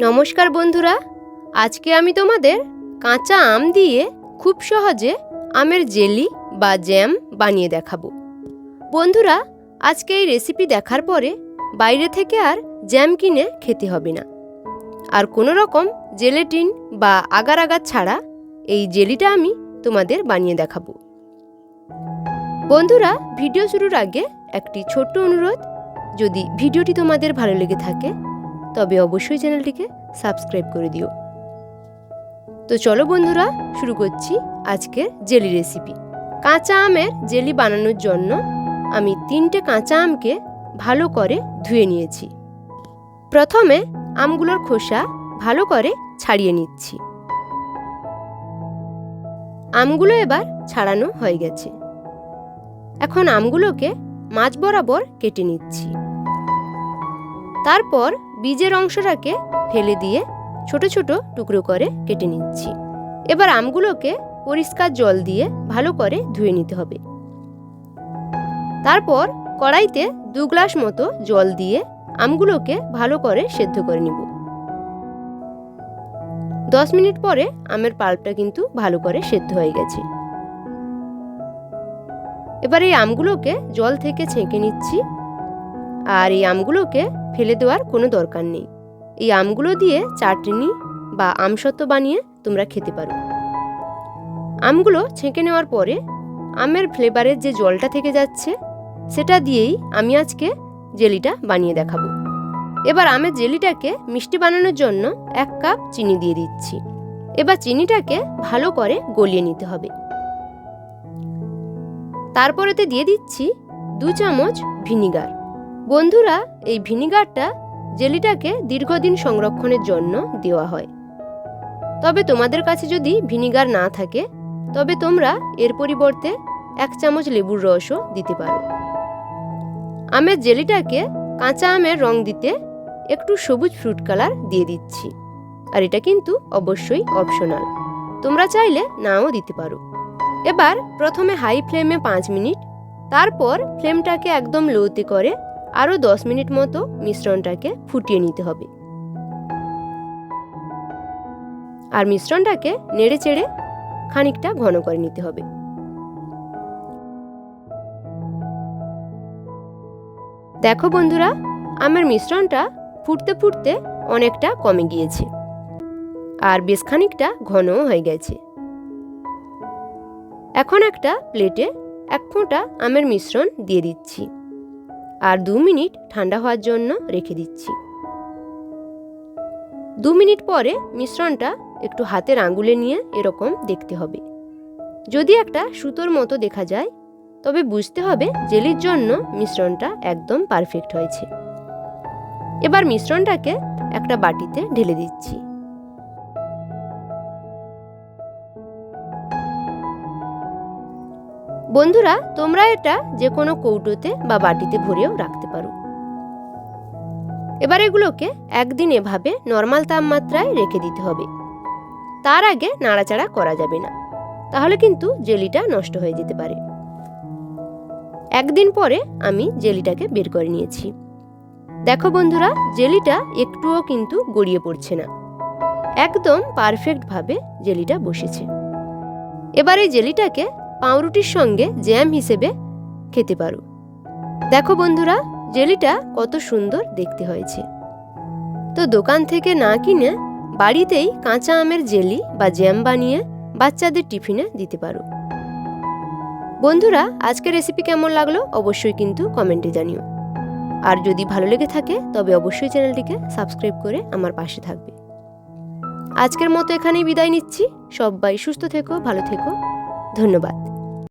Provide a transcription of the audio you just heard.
নমস্কার বন্ধুরা, আজকে আমি তোমাদের কাঁচা আম দিয়ে খুব সহজে আমের জেলি বা জ্যাম বানিয়ে দেখাবো। বন্ধুরা, আজকে এই রেসিপি দেখার পরে বাইরে থেকে আর জ্যাম কিনে খেতে হবে না। আর কোনো রকম জেলেটিন বা আগার আগার ছাড়া এই জেলিটা আমি তোমাদের বানিয়ে দেখাবো। বন্ধুরা ভিডিও শুরুর আগে একটি ছোট্ট অনুরোধ, যদি ভিডিওটি তোমাদের ভালো লেগে থাকে তবে অবশ্যই চ্যানেলটিকে সাবস্ক্রাইব করে দিও। তো চলো বন্ধুরা, শুরু করছি আজকের জেলি রেসিপি কাঁচা আমের জেলি বানানোর জন্য আমি তিনটে কাঁচা আমকে ভালো করে ধুয়ে নিয়েছি। প্রথমে আমগুলোর খোসা ভালো করে ছাড়িয়ে নিচ্ছি। আমগুলো এবার ছাড়ানো হয়ে গেছে। এখন আমগুলোকে মাছ বরাবর কেটে নিচ্ছি। তারপর বীজের অংশটাকে ফেলে দিয়ে ছোট ছোট টুকরো করে কেটে নিচ্ছি। এবার আমগুলোকে পরিষ্কার জল দিয়ে ভালো করে ধুয়ে নিতে হবে। তারপর কড়াইতে দু গ্লাস মতো জল দিয়ে আমগুলোকে ভালো করে সেদ্ধ করে নিব। দশ মিনিট পরে আমের পাল্পটা কিন্তু ভালো করে সেদ্ধ হয়ে গেছে। এবার এই আমগুলোকে জল থেকে ছেঁকে নিচ্ছি। আর এই আমগুলোকে ফেলে দেওয়ার কোনো দরকার নেই। এই আমগুলো দিয়ে চাটনি বা আমসত্ব বানিয়ে তোমরা খেতে পারো। আমগুলো ছেঁকে নেওয়ার পরে আমের ফ্লেভারের যে জলটা থেকে যাচ্ছে, সেটা দিয়েই আমি আজকে জেলিটা বানিয়ে দেখাবো। এবার আমের জেলিটাকে মিষ্টি বানানোর জন্য এক কাপ চিনি দিয়ে দিচ্ছি। এবার চিনিটাকে ভালো করে গলিয়ে নিতে হবে। তারপরেতে দিয়ে দিচ্ছি দু চামচ ভিনিগার। বন্ধুরা, এই ভিনিগারটা জেলিটাকে দীর্ঘদিন সংরক্ষণের জন্য দেওয়া হয়। তবে তোমাদের কাছে যদি ভিনিগার না থাকে, তবে তোমরা এর পরিবর্তে এক চামচ লেবুর রসও দিতে পারো। আমের জেলিটাকে কাঁচা আমের রং দিতে একটু সবুজ ফ্রুট কালার দিয়ে দিচ্ছি। আর এটা কিন্তু অবশ্যই অপশনাল তোমরা চাইলে নাও দিতে পারো। এবার প্রথমে হাই ফ্লেমে পাঁচ মিনিট, তারপর ফ্লেমটাকে একদম লোতে করে আরও দশ মিনিট মতো মিশ্রণটাকে ফুটিয়ে নিতে হবে। আর মিশ্রণটাকে নেড়ে চেড়ে খানিকটা ঘন করে নিতে হবে। দেখো বন্ধুরা, আমের মিশ্রণটা ফুটতে ফুটতে অনেকটা কমে গিয়েছে আর বেশ খানিকটা ঘনও হয়ে গেছে। এখন একটা প্লেটে এক ফোঁটা আমের মিশ্রণ দিয়ে দিচ্ছি। আর দু মিনিট ঠান্ডা হওয়ার জন্য রেখে দিচ্ছি। দু মিনিট পরে মিশ্রণটা একটু হাতের আঙ্গুলে নিয়ে এরকম দেখতে হবে। যদি একটা সুতোর মতো দেখা যায়, তবে বুঝতে হবে জেলির জন্য মিশ্রণটা একদম পারফেক্ট হয়েছে। এবার মিশ্রণটাকে একটা বাটিতে ঢেলে দিচ্ছি। বন্ধুরা, তোমরা এটা যে কোনো কৌটোতে বা বাটিতে ভরেও রাখতে পারো। এবার এগুলোকে একদিন এভাবে নর্মাল তাপমাত্রায় রেখে দিতে হবে। তার আগে নাড়াচাড়া করা যাবে না। তাহলে কিন্তু জেলিটা নষ্ট হয়ে যেতে পারে। একদিন পরে আমি জেলিটাকে বের করে নিয়েছি। দেখো বন্ধুরা, জেলিটা একটুও কিন্তু গড়িয়ে পড়ছে না। একদম পারফেক্টভাবে জেলিটা বসেছে। এবার এই জেলিটাকে পাউরুটির সঙ্গে জ্যাম হিসেবে খেতে পারো। দেখো বন্ধুরা, জেলিটা কত সুন্দর দেখতে হয়েছে। তো দোকান থেকে না কিনে বাড়িতেই কাঁচা আমের জেলি বা জ্যাম বানিয়ে বাচ্চাদের টিফিনে দিতে পারো। বন্ধুরা, আজকের রেসিপি কেমন লাগল অবশ্যই কিন্তু কমেন্টে জানিও। আর যদি ভালো লেগে থাকে, তবে অবশ্যই চ্যানেলটিকে সাবস্ক্রাইব করে আমার পাশে থাকবে। আজকের মতো এখানেই বিদায় নিচ্ছি। সবাই সুস্থ থেকো, ভালো থেকো। ধন্যবাদ।